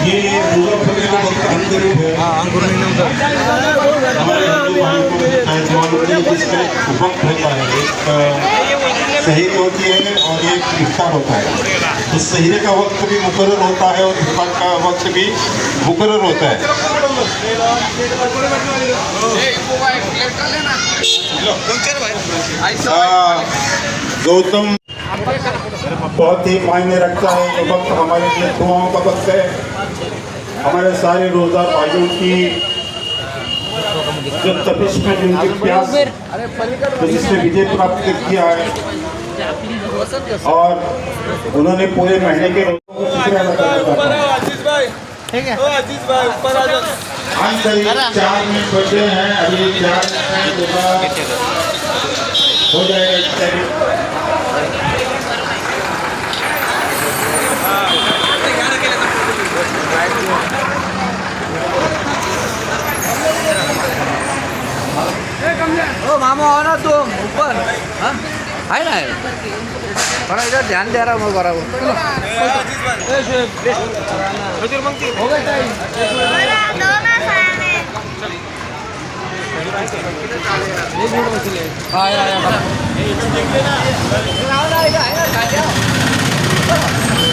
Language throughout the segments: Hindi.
ये का वक्त है हमारे हिंदू को होता है एक शहीद होती है। और एक इफ्तार होता है तो शहीद का वक्त भी मुकर होता? है। और इफ्तार का वक्त भी मुकर होता? है गौतम बहुत ही मायने रखता है ये वक्त हमारे लिए दुआओं का वक्त है। हमारे सारे रोजा भाइयों की जो तपिश में जिनकी प्यास तो जिसने विजय प्राप्त किया है और उन्होंने पूरे महीने के शुक्रिया करीब चार मिनट बचे हैं अभी चार मिनट के बाद हो जाएगा। ओ मामा हो ना तुम ऊपर हाँ आहे ना थोड़ा इधर ध्यान दे रहा हूँ मैं बराबर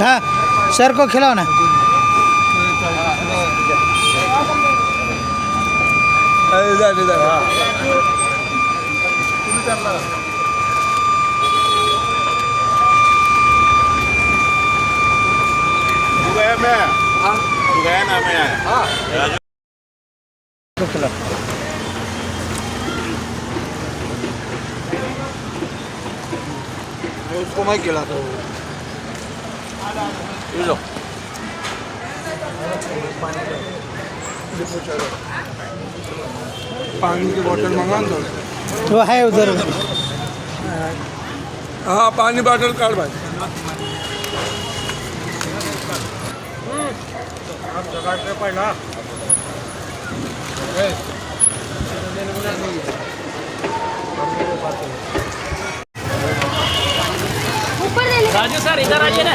हाँ सर को खिलाओ ना। इधर इधर उसको मैं खिलाता हूँ। पानी की बोतल मंगा दो वो है उधर। हाँ पानी बोतल काट भाई। राजू सर इधर आइए ना।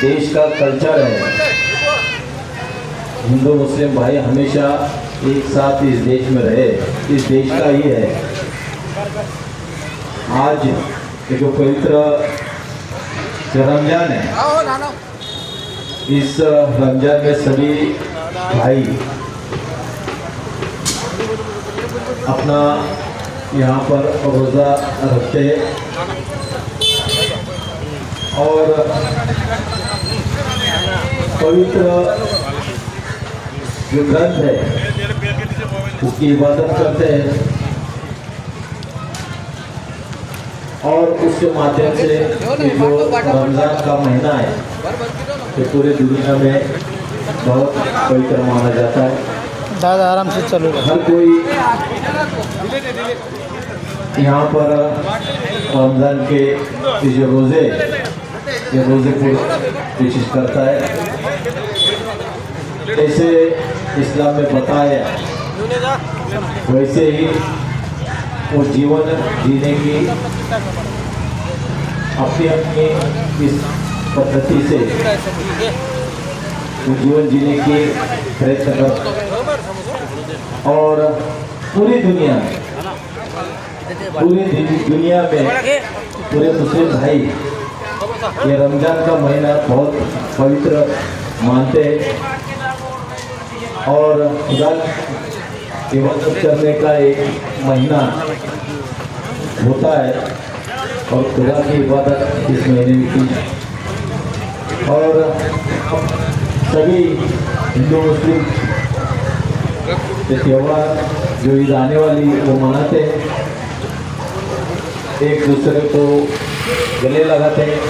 देश का कल्चर है। हिंदू, मुस्लिम भाई हमेशा एक साथ इस देश में रहे। इस देश का ही है। आज जो पवित्र जो रमज़ान है इस रमज़ान में सभी भाई अपना यहाँ पर रोज़ा रखते हैं। और पवित्र जो ग्रंथ है उसकी इबादत करते हैं। और उसके माध्यम से ये जो रमज़ान का महीना है ये पूरे दुनिया में बहुत पवित्र माना जाता है। दादा आराम से चलो हर कोई यहाँ पर रमज़ान के जो रोज़े ये रोज़े को कोशिश करता है। जैसे इस्लाम में बताया वैसे ही वो जीवन जीने की अपनी अपनी इस पद्धति से जीवन जीने की प्रयत्न और पूरी दुनिया पूरी दुनिया में पूरे मुस्लिम भाई, ये रमज़ान का महीना बहुत पवित्र मानते हैं। और इबादत करने का एक महीना होता है और खुदा की इबादत इस महीने में की और सभी हिंदू, मुस्लिम के त्यौहार जो ईद आने वाली वो मनाते हैं। एक दूसरे को गले लगाते हैं।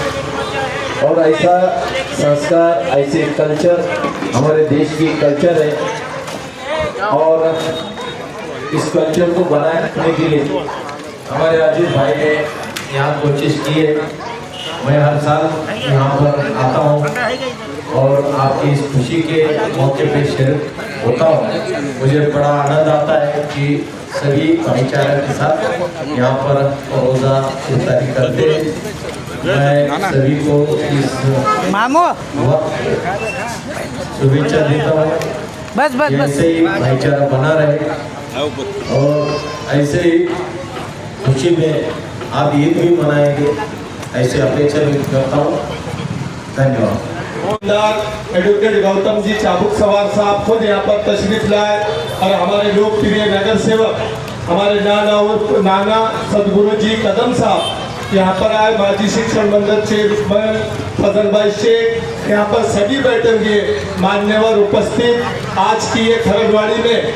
और ऐसा संस्कार, ऐसे कल्चर हमारे देश की कल्चर है। और इस कल्चर को बनाए रखने के लिए हमारे राजीव भाई ने यहाँ कोशिश की है। मैं हर साल यहाँ पर आता हूँ और आपकी इस खुशी के मौके पे शेयर होता हूँ। मुझे बड़ा आनंद आता है कि सभी भाईचारे के साथ यहाँ पर रोज़ा इफ्तारी करते मैं सभी को इस मामू। शुभेच्छा देता हूँ बस बस बस। ही भाईचारा बना रहे। और ऐसे ही खुशी में आप ईद भी मनाएँगे। ऐसे अपेक्षा व्यक्त करता हूँ। धन्यवाद। एडवोकेट गौतम जी, चाबुक सवार साहब, खुद यहाँ पर तशरीफ़ लाए और हमारे लोकप्रिय नगर सेवक, हमारे नाना उर्फ़ नाना सदगुरु जी, कदम साहब, यहाँ पर आए। माजी शिक्षण मंडल चेयरमैन, फजल भाई शेख, यहाँ पर सभी बैठे हुए मान्यवर उपस्थित। आज की ये खरड़वाड़ी में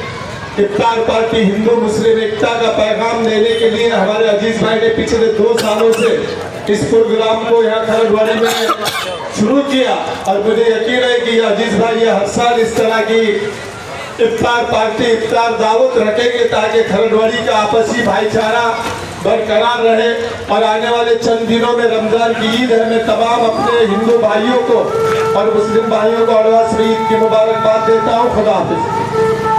इफ्तार पार्टी हिंदू, मुस्लिम एकता का पैगाम देने के लिए हमारे अज़ीज़ भाई ने पिछले दो सालों से इस प्रोग्राम को यहाँ खरगवाड़ी में शुरू किया। और मुझे यकीन है कि अज़ीज़ भाई हर साल इस तरह की इफ्तार पार्टी, इफ्तार दावत रखेंगे ताकि खरड़वाड़ी का आपसी भाईचारा बरकरार रहे और आने वाले चंद दिनों में रमज़ान की ईद है। मैं तमाम अपने हिंदू भाइयों को और मुस्लिम भाइयों को एडवांस ईद की मुबारकबाद देता हूँ। खुदा हाफिज।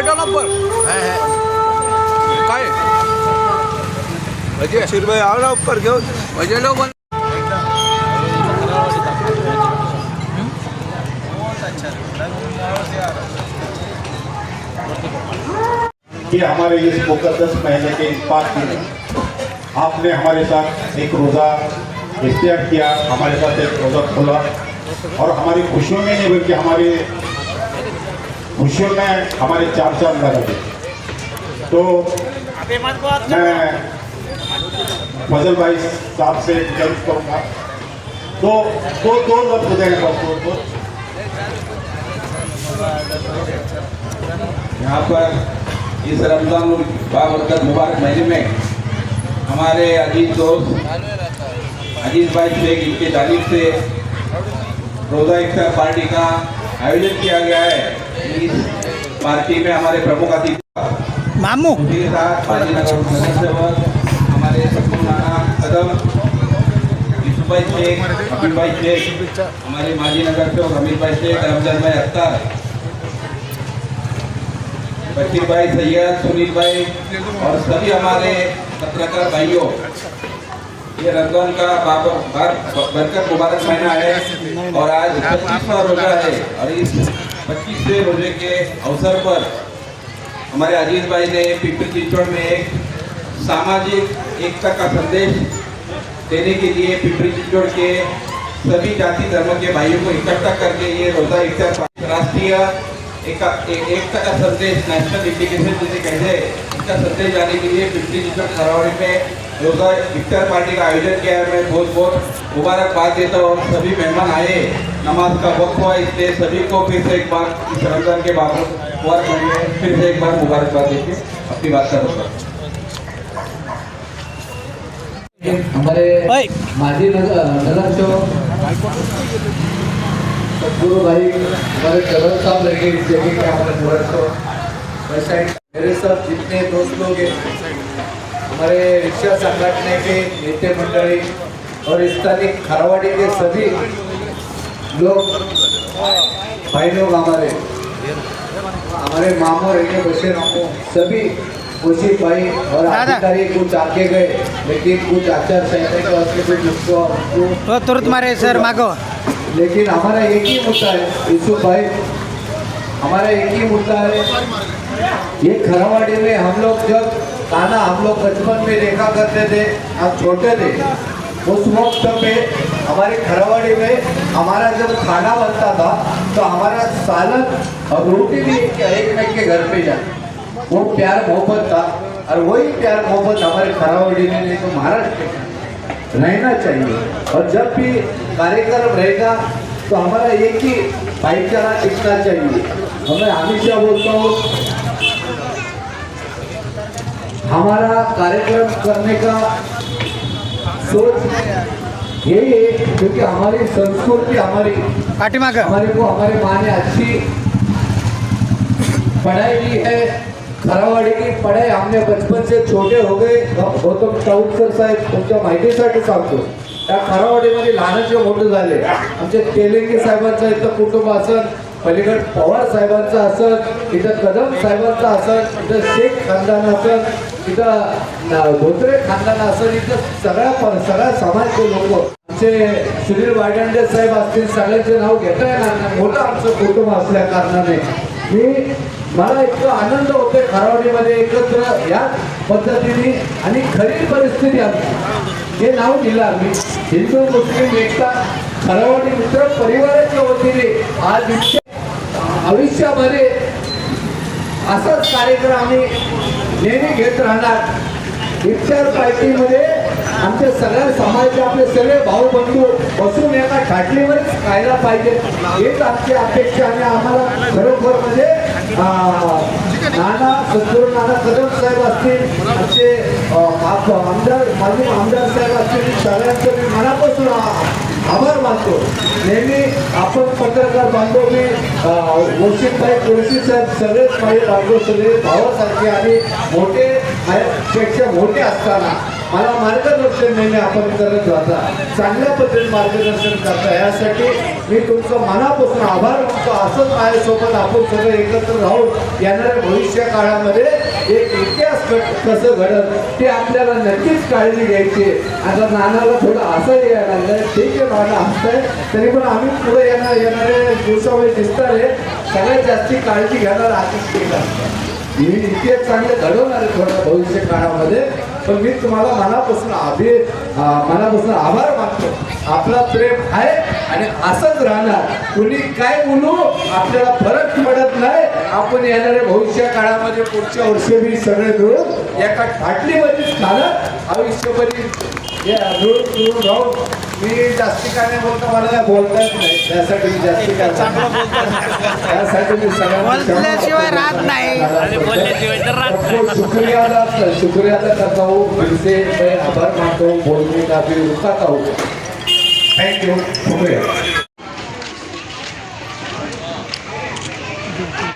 बैठो ना ऊपर काय? म्हणजे ना ऊपर घेऊन म्हणजे लोक पण कि हमारे इस मुकदस महीने के इस पाक में आपने हमारे साथ एक रोज़ा इख्तियार किया हमारे साथ एक रोज़ा खोला और हमारी खुशियों में नहीं बल्कि हमारी खुशियों में हमारे चार चार लगा थे तो मैं फजल भाई साहब से गुजारिश करूँगा। तो दो दो लफ्ज हो जाएँगे बस दो दो यहाँ पर इस रमज़ान बाबरकत मुबारक महीने में हमारे अज़ीज़ दोस्त अज़ीज़ भाई शेख इनकी तारीफ़ से रोज़ा इफ्तार पार्टी का आयोजन किया गया है। पार्टी में हमारे प्रमुख अतिथि मामू। हमारे कदम शेख शेख हमारे माजी नगर सेवक हमीद भाई शेख रमज़ान भाई अख्तर बशीर भाई सैयद सुनील भाई और सभी हमारे पत्रकार भाइयों ये रमज़ान का बरकत मुबारक महीना है और आज पच्चीसवा रोजा है और इस पच्चीसवें रोज़े के अवसर पर हमारे अज़ीज़ भाई ने पिपरी चिचड़ में एक सामाजिक एकता का संदेश देने के लिए पिपरी चिचड़ के सभी जाति धर्म के भाइयों को इकट्ठा करके ये रोजा इफ्तार राष्ट्रीय एक, एक, एकता का संदेश नेशनल इंडिकेशन जिसे कहते हैं इसका संदेश जाने के लिए पिपरी चिचड़ खरौड़ी में रोजा इफ्तार पार्टी का आयोजन किया है। मैं बहुत बहुत मुबारकबाद देता हूँ। सभी मेहमान आए। नमाज़ का वक्त हुआ इसलिए सभी को फिर से एक बार इस रमज़ान के बाबत और फिर से एक बार मुबारकबाद देके अपनी बात कर रहा हमारे माजी नगर चौक सदगुरु भाई हमारे जबल साहब लगे इस जगह के हमारे नगर वैसे मेरे सब जितने दोस्त लोग हैं हमारे रिक्शा संगठन के नेते मंडली और स्थानिक खरवाड़ी के सभी लोग भाई लोग हमारे हमारे मामू रहेंगे बशेर मामू सभी खुशी भाई और। अधिकारी कुछ आगे गए लेकिन कुछ आचार संहिता के वास्ते कुछ उसको हो तुरंत मारे सर मागो लेकिन हमारा एक ही मुद्दा है यूसुफ भाई हमारा एक ही मुद्दा है ये खरावाड़ी में हम लोग जब खाना हम लोग बचपन में देखा करते थे हम छोटे थे। उस वक्त पे हमारे खरावाड़ी में हमारा जब खाना बनता था तो हमारा सालन और रोटी भी एक एक के घर पे जाती। वो प्यार मोहब्बत था और वही प्यार मोहब्बत हमारे खरावाड़ी में नहीं तो महाराष्ट्र में रहना चाहिए। और जब भी कार्यक्रम रहेगा तो हमारा एक ही भाईचारा दिखना चाहिए। हमें हमेशा बोलता हूँ हमारा कार्यक्रम करने का? सोच. यही है क्योंकि हमारी संस्कृति हमारी हमारे को हमारे माँ ने अच्छी पढ़ाई की है खरावाडी की पढ़ाई हमने बचपन से छोटे हो गए। गौतम टाऊटकर साहेब तुमच्या माहितीसाठी सांगतो त्या खरावाडीमध्ये लहानाचे मोठे झाले। आमचे तेलंगे साहेबांचं इथं कुटुंब असन पलीकड पवार साहेबांचं असन इथं कदम साहेबांचं असन इथं शेख खानदान असन इथं धोत्रे खानदान असन इथं सगळ्या सगळ्या समाजचे लोक. आमचे सुनील वायडंडे साहेब असतील सगळ्यांचे नाव घेता येणार नाही. मोठं आमचं कुटुंब असल्या कारणाने. मी मला इतकं आनंद होतोय खरावडीमध्ये एकत्र या पद्धतीने आणि खरी परिस्थिती आमची. हे नाव दिलं आम्ही. हिंदू मुस्लिम एकता खरावडी मित्र परिवाराच्या वतीने आज आयुष्यामध्ये असाच कार्यक्रम आम्ही नेहमी घेत राहणार. इफ्तार पार्टीमध्ये आमच्या सगळ्या समाजाचे आपले सगळे भाऊ बंधू बसून एका खाटलीवरच खायला पाहिजे. हेच आमची अपेक्षा आणि आम्हाला खरोखर म्हणजे नाना सद्गुरू नाना कदम साहेब असतील आमचे आमदार माजी आमदार साहेब असतील सगळ्यांचं मी मनापासून आभार मानतो. नेहमी आपण पत्रकार बांधव मी वशिकभाई कुरशी साहेब सगळेच माझे बांधव सगळे भावासारखे आणि मोठे पेक्षा मोठे असताना मला मार्गदर्शन नेहमी आपण करत राहता. चांगल्या पद्धतीने मार्गदर्शन करता. यासाठी मी तुमचं मनापासून आभार मानतो. असंच माझ्यासोबत आपण सगळं एकत्र राहून येणाऱ्या भविष्य काळामध्ये एक इतिहास कसं घडत ते आपल्याला नक्कीच काळजी घ्यायची आहे. आता नानाला थोडं असं यायला लागलं ठीक आहे नाना हसतंय. तरी पण आम्ही पुढे येणार येणारे दिवसामध्ये दिसणारे सगळ्यात जास्ती काळजी घेणार केला मी इतके चांगले घडवणार थोडं भविष्य काळामध्ये पण मी तुम्हाला मनापासून अभि मनापासून आभार मानतो. आपला प्रेम आहे आणि असंच राहणार. कुणी काय बोलू आपल्याला फरक पडत नाही. आपण येणाऱ्या भविष्य काळामध्ये पुढच्या वर्षी मी सगळे मिळून एका फाटलीमध्येच खाणं आयुष्यभरी हे मिळून मिळून राहून मी जास्ती काय नाही बोलतो मला काय बोलता येत नाही. त्यासाठी मी जास्ती काय त्यासाठी मी बोलल्याशिवाय राहत नाही. आणि बोलल्याशिवाय तर राहत करता हूँ फिर से मैं आभार मानता हूँ बोलने का भी रुकाता हूँ थैंक यू शुक्रिया.